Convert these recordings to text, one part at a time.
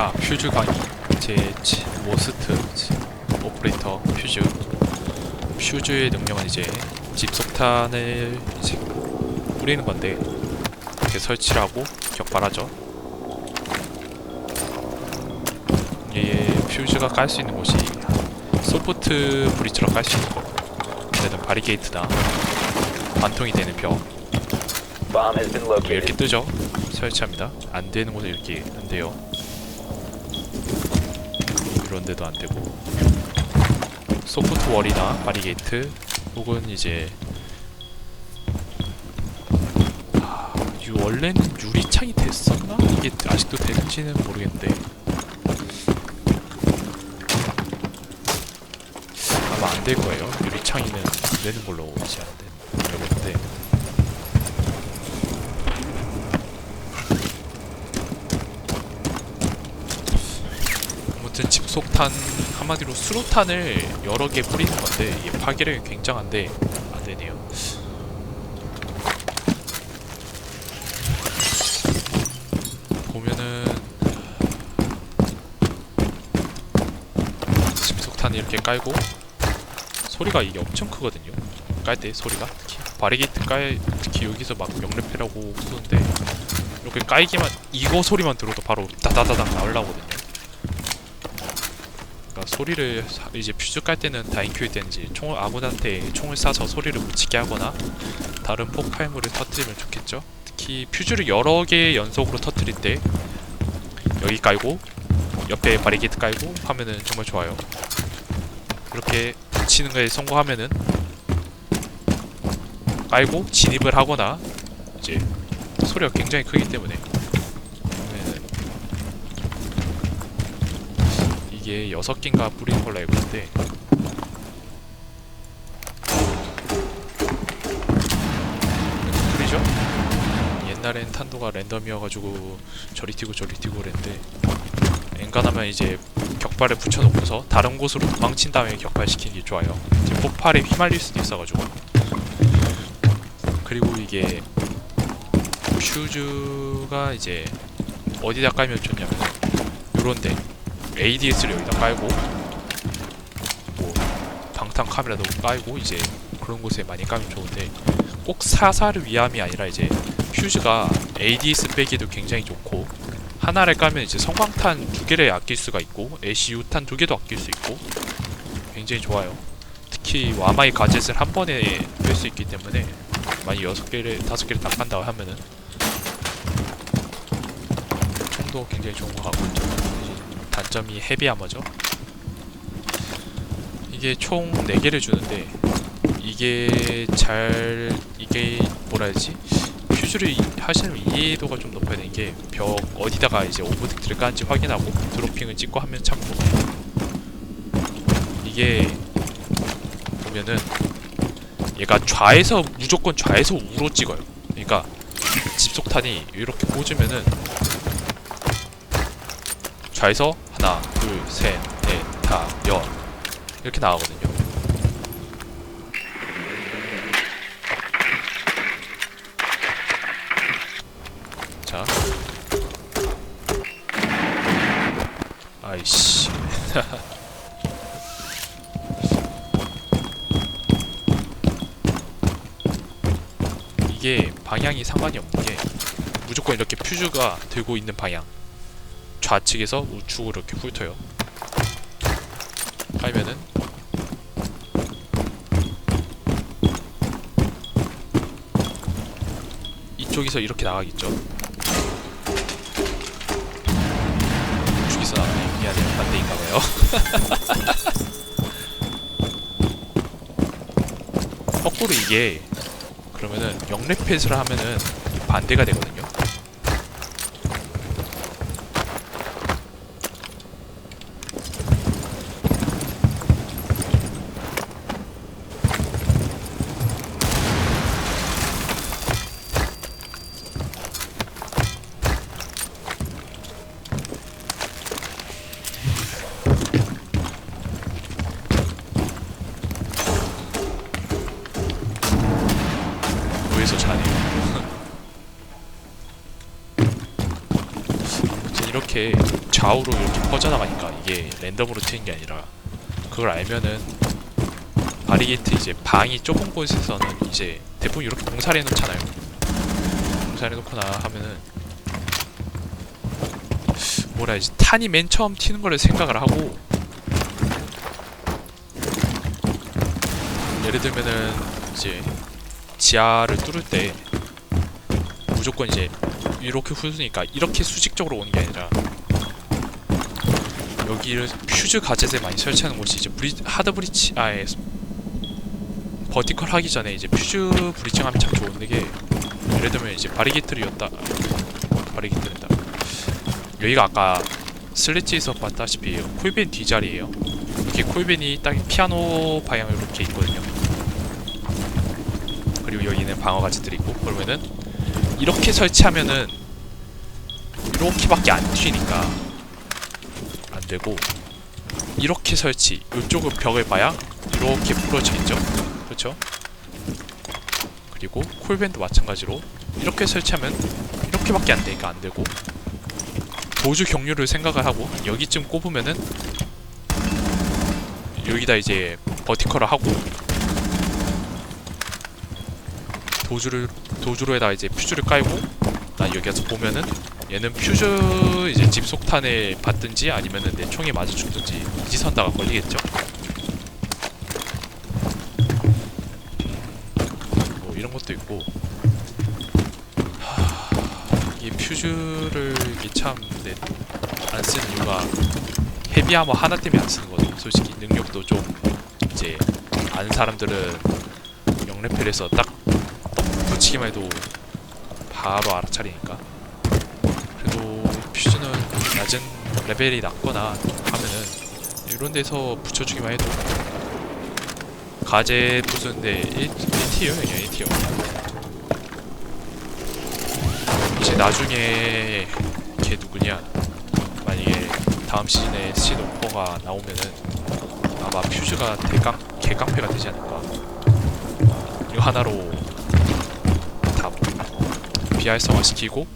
자, 퓨즈 강의. 제 치- 워스트 오퍼레이터 퓨즈. 퓨즈의 능력은 이제 집속탄을 이제 뿌리는 건데 이렇게 설치를 하고 격발하죠. 얘 퓨즈가 깔 수 있는 곳이 소프트 브리처럼 깔수 있는 거. 얘는 바리게이트다. 관통이 되는 벽. Been 이렇게. 뜨죠. 설치합니다. 안 되는 곳에 이렇게 안 돼요. 이런 데도 안 되고. 소프트 월이나 바리게이트 혹은 이제 아, 유 원래는 유리창이 됐었나? 이게 아직도 되는지는 모르겠는데 아마 안 될 거예요. 유리창이는 안 되는 걸로 되- 알고 있는데 아무튼 집속탄 한마디로 수로탄을 여러 개 뿌리는 건데 이게 파괴력이 굉장한데 안 되네요. 보면은 집속탄 이렇게 깔고 소리가 이게 엄청 크거든요. 깔 때 소리가 특히 바리게이트 깔 특히 여기서 막 명레페라고 쏘는데 이렇게 깔기만 이거 소리만 들어도 바로 다다다닥 나오려거든요. 그러니까 소리를 사- 이제 퓨즈 깔 때는 다인큐일 이제 총을 아군한테 총을 쏴서 소리를 묻히게 하거나 다른 폭발물을 터뜨리면 좋겠죠. 특히 퓨즈를 여러 개 연속으로 터뜨릴 때 여기 깔고 옆에 바리게이트 깔고 하면은 정말 좋아요. 이렇게 붙이는 거에 성공하면은 깔고 진입을 하거나 이제 소리가 굉장히 크기 때문에 이게 여섯 개인가 뿌리는 걸로 알고 있는데. 뿌리죠? 옛날엔 탄도가 랜덤이어가지고 저리 튀고 저리 튀고 그랬는데 엔간하면 이제 격발을 붙여놓고서 다른 곳으로 도망친 다음에 격발시키는 게 좋아요. 이제 폭발에 휘말릴 수도 있어가지고. 그리고 이게 퓨즈가 이제 어디다 깔면 좋냐면 요런데 ADS를 여기다 깔고 뭐 방탄 카메라도 깔고 이제 그런 곳에 많이 깔면 좋은데 꼭 사사를 위함이 아니라 이제 퓨즈가 ADS 빼기도 굉장히 좋고 하나를 깔면 이제 성광탄 두 개를 아낄 수가 있고 ACU탄 두 개도 아낄 수 있고 굉장히 좋아요. 특히 와마이 가젯을 한 번에 뺄 수 있기 때문에 만약 여섯 개를 다섯 개를 다 깐다 하면은 총도 굉장히 좋은 것 같고 단점이 헤비아머죠. 이게 총 4개를 주는데 이게 잘 이게 뭐라 해야지 퓨즈를 이- 하시는 이해도가 좀 높아야 되는 게 벽 어디다가 이제 오브젝트를 까는지 확인하고 드로핑을 찍고 하면 참 좋아요. 이게 보면은 얘가 좌에서 무조건 좌에서 우로 찍어요. 그러니까 집속탄이 이렇게 꽂으면은 좌에서 하나, 둘, 셋, 넷, 다, 여 이렇게 나오거든요. 자, 아이씨. 이게 방향이 상관이 없는 게 무조건 이렇게 퓨즈가 들고 있는 방향 좌측에서 우측으로 이렇게 훑어요. 하면은. 이쪽에서 이렇게 나가겠죠. 우측에서 나가네 미안해요 반대인가봐요. 거꾸로 이게 그러면은 영랩펫을 하면은 반대가 되거든요. 아무튼 이렇게 이렇게 좌우로 이렇게 퍼져나가니까 이게 랜덤으로 튀는 게 아니라 그걸 알면은 바리게이트 이제 방이 좁은 곳에서는 이제 대부분 이렇게 봉사를 해놓잖아요. 봉사를 해놓거나 하면은 뭐라 해야지 탄이 맨 처음 튀는 거를 생각을 하고 예를 들면은 이제 지하를 뚫을 때 무조건 이제 이렇게 훑으니까 이렇게 수직적으로 오는 게 아니라 여기를 퓨즈 가젯에 많이 설치하는 곳이 이제 브리 하드 브리치 아예 버티컬 하기 전에 이제 퓨즈 브리칭 하면 참 좋은데 게 예를 들면 이제 바리게이트를 였다. 바리게이트는다. 여기가 아까 슬래치에서 봤다시피 콜벤 뒷자리에요. 이렇게 콜벤이 딱 피아노 방향으로 이렇게 있거든요 그리고 여기는 방어 가젯들이 있고 그러면은 이렇게 설치하면은 이렇게밖에 안 튀니까 안 되고 이렇게 설치 이쪽은 벽을 봐야 이렇게 풀어지겠죠. 그렇죠? 그리고 콜밴도 마찬가지로 이렇게 설치하면 이렇게밖에 안 되니까 안 되고 도주 경류를 생각을 하고 여기쯤 꼽으면은 여기다 이제 버티컬을 하고 도주를 도주로에다 이제 퓨즈를 깔고 나 여기 가서 보면은 얘는 퓨즈 이제 집속탄에 받든지 아니면은 내 총에 맞아 죽든지 이지선다가 걸리겠죠. 뭐 이런 것도 있고 하... 이 퓨즈를 참안 쓰는 이유가 헤비아머 하나 때문에 안 쓰는 거든. 솔직히 능력도 좀 이제 아는 사람들은 영레펠에서 딱 붙이기만 해도 바로 알아차리니까. 그래도 퓨즈는 낮은 레벨이 낮거나 하면은 이런 데서 붙여주기만 해도 가제 부수는데 1, 1티어 그냥 1티어. 이제 나중에 걔 누구냐? 만약에 다음 시즌에 시노퍼가 나오면은 아마 퓨즈가 개깡패가 되지 않을까. 이거 하나로 다 비활성화 시키고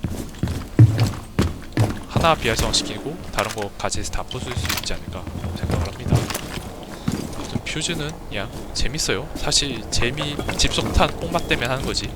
하나 비활성화 시키고 다른 거 가지에서 다 부술 수 있지 않을까 생각을 합니다. 퓨즈는 그냥 재밌어요. 사실 재미 집속탄 뽕맛 때문에 하는 거지.